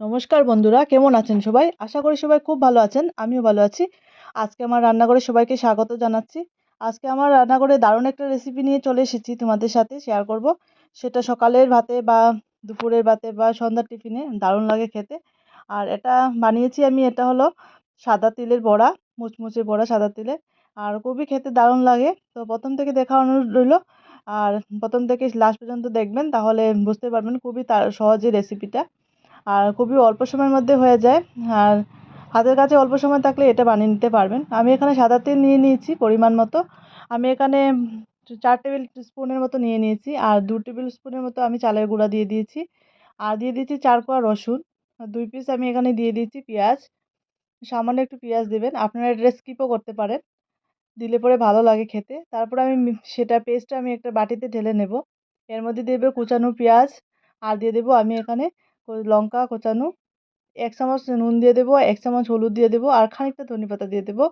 নমস্কার বন্ধুরা, কেমন আছেন সবাই? আশা করি সবাই খুব ভালো আছেন, আমিও ভালো আছি। আজকে আমার রান্নাঘরে সবাইকে স্বাগত জানাচ্ছি। আজকে আমার রান্নাঘরে দারুণ একটা রেসিপি নিয়ে চলে এসেছি তোমাদের সাথে শেয়ার করব। সেটা সকালের ভাতে বা দুপুরের ভাতে বা সন্ধ্যার টিফিনে দারুণ লাগে খেতে। আর এটা বানিয়েছি আমি, এটা হলো সাদা তিলের বড়া, মুচমুচে বড়া সাদা তিলের আর খুবই খেতে দারুণ লাগে। তো প্রথম থেকে দেখা অনুরোধ রইল। আর প্রথম থেকে লাস্ট পর্যন্ত দেখবেন, তাহলে বুঝতে পারবেন খুবই তার সহজে রেসিপিটা আর খুবই অল্প সময়ের মধ্যে হয়ে যায়। আর হাতের কাছে অল্প সময় থাকলে এটা বানিয়ে নিতে পারবেন। আমি এখানে সাদা তেল নিয়ে নিয়েছি পরিমাণ মতো। আমি এখানে চার টেবিল স্পুনের মতো নিয়ে নিয়েছি। আর দু টেবিল স্পুনের মতো আমি চালের গুঁড়া দিয়ে দিয়েছি। আর দিয়ে দিয়েছি চার কোয়া রসুন। দুই পিস আমি এখানে দিয়ে দিয়েছি পেঁয়াজ। সামান্য একটু পেঁয়াজ দেবেন। আপনারা এটা স্কিপও করতে পারেন। দিলে পরে ভালো লাগে খেতে। তারপর আমি সেটা পেস্টটা আমি একটা বাটিতে ঢেলে নেব। এর মধ্যে দেবো কুচানো পেঁয়াজ। আর দিয়ে দেবো আমি এখানে লঙ্কা কোচানো, এক চামচ নুন দিয়ে দেবো, এক চামচ হলুদ দিয়ে দেবো আর খানিকটা ধনে পাতা দিয়ে দেবো।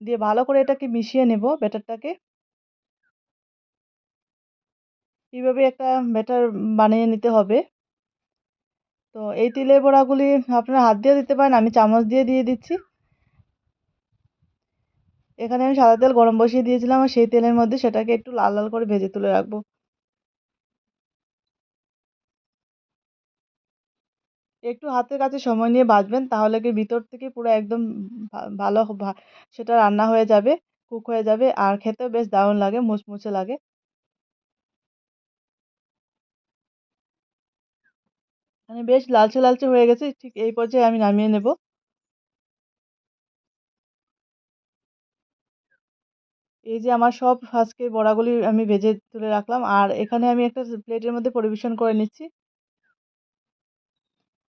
দিয়ে ভালো করে এটাকে মিশিয়ে নেব ব্যাটারটাকে। এইভাবে একটা ব্যাটার বানিয়ে নিতে হবে। তো এই তিলের বড়াগুলি আপনারা হাত দিয়ে দিতে পারেন, আমি চামচ দিয়ে দিয়ে দিচ্ছি। এখানে আমি সাদা তেল গরম বসিয়ে দিয়েছিলাম, আর সেই তেলের মধ্যে সেটাকে একটু লাল লাল করে ভেজে তুলে রাখব। একটু হাতের কাছে সময় নিয়ে ভাজবেন তাহলে কি ভিতর থেকে পুরো একদম ভালো সেটা রান্না হয়ে যাবে, কুক হয়ে যাবে, আর খেতেও বেশ দারুণ লাগে, মুচমুচে লাগে। মানে বেশ লালচে লালচে হয়ে গেছে, ঠিক এই পর্যায়ে আমি নামিয়ে নেব। এই যে আমার সব আজকে বড়াগুলি আমি ভেজে তুলে রাখলাম, আর এখানে আমি একটা প্লেটের মধ্যে পরিবেশন করে নিচ্ছি।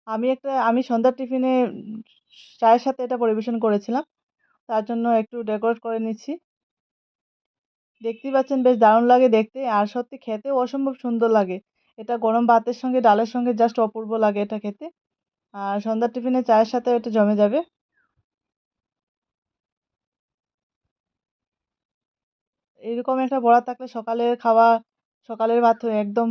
আমি একটা, আমি সন্ধ্যার টিফিনে চায়ের সাথে এটা পরিবেশন করেছিলাম। তার জন্য একটু ডেকোরেট করে নিচ্ছি। দেখতেই পাচ্ছেন বেশ দারুণ লাগে দেখতে। আর সত্যি খেতেও অসম্ভব সুন্দর লাগে। এটা গরম ভাতের সঙ্গে, ডালের সঙ্গে জাস্ট অপূর্ব লাগে এটা খেতে। আর সন্ধ্যার টিফিনে চায়ের সাথে এটা জমে যাবে। এরকম একটা বড়া থাকলে সকালের খাওয়া, সকালের ভাত একদম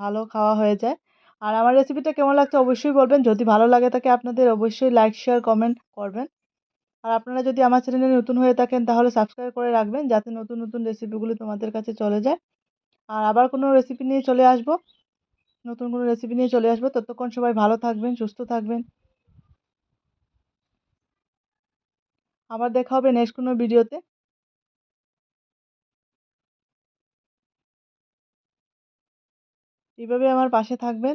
ভালো খাওয়া হয়ে যায়। আর আমার রেসিপিটা কেমন লাগছে অবশ্যই বলবেন। যদি ভালো লাগে থাকে আপনাদের অবশ্যই লাইক শেয়ার কমেন্ট করবেন। আর আপনারা যদি আমার চ্যানেলে নতুন হয়ে থাকেন তাহলে সাবস্ক্রাইব করে রাখবেন যাতে নতুন নতুন রেসিপিগুলো তোমাদের কাছে চলে যায়। আর আবার কোনো রেসিপি নিয়ে চলে আসব। নতুন কোনো রেসিপি নিয়ে চলে আসব। ততক্ষণ সবাই ভালো থাকবেন, সুস্থ থাকবেন। আবার দেখা হবে নেক্সট কোনো ভিডিওতে এভাবে আমার পাশে থাকবেন।